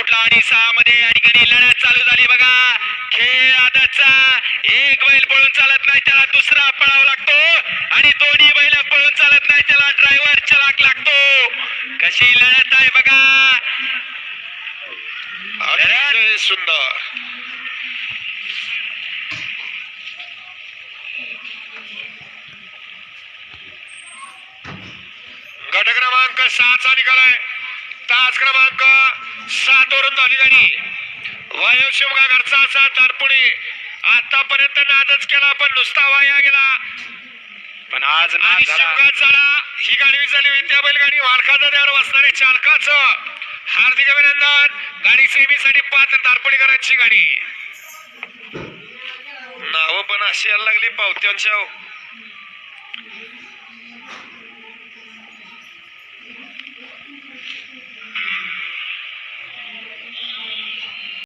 सुटला आणि सहा मध्ये या ठिकाणी लढत चालू झाली बघा. खेळ आताचा. एक बैल पळून चालत नाही त्याला दुसरा पळावा लागतो. आणि दोन्ही बैल पळून चालत नाही त्याला ड्रायव्हर चलाक लागतो. कशी लढत आहे बघा. सुंदर. गट क्रमांक सहाचा निकालाय तास क्रमांक सात वरून झाली गाडी. वायू शिवगा घरचा असा तारपुडी आतापर्यंत नादच केला पण नुसता वाया गेला. पण आज आणि शिवगात झाला. ही गाडी झाली विद्या बैलगाडी वारखाचा त्यावर बसणारे चालकाचं. हार्दिक अभिनंदन. गाडी सेमीसाठी पाच तारपुडीकरांची गाडी. नाव पण अशी यायला लागली पावत्यांच्या.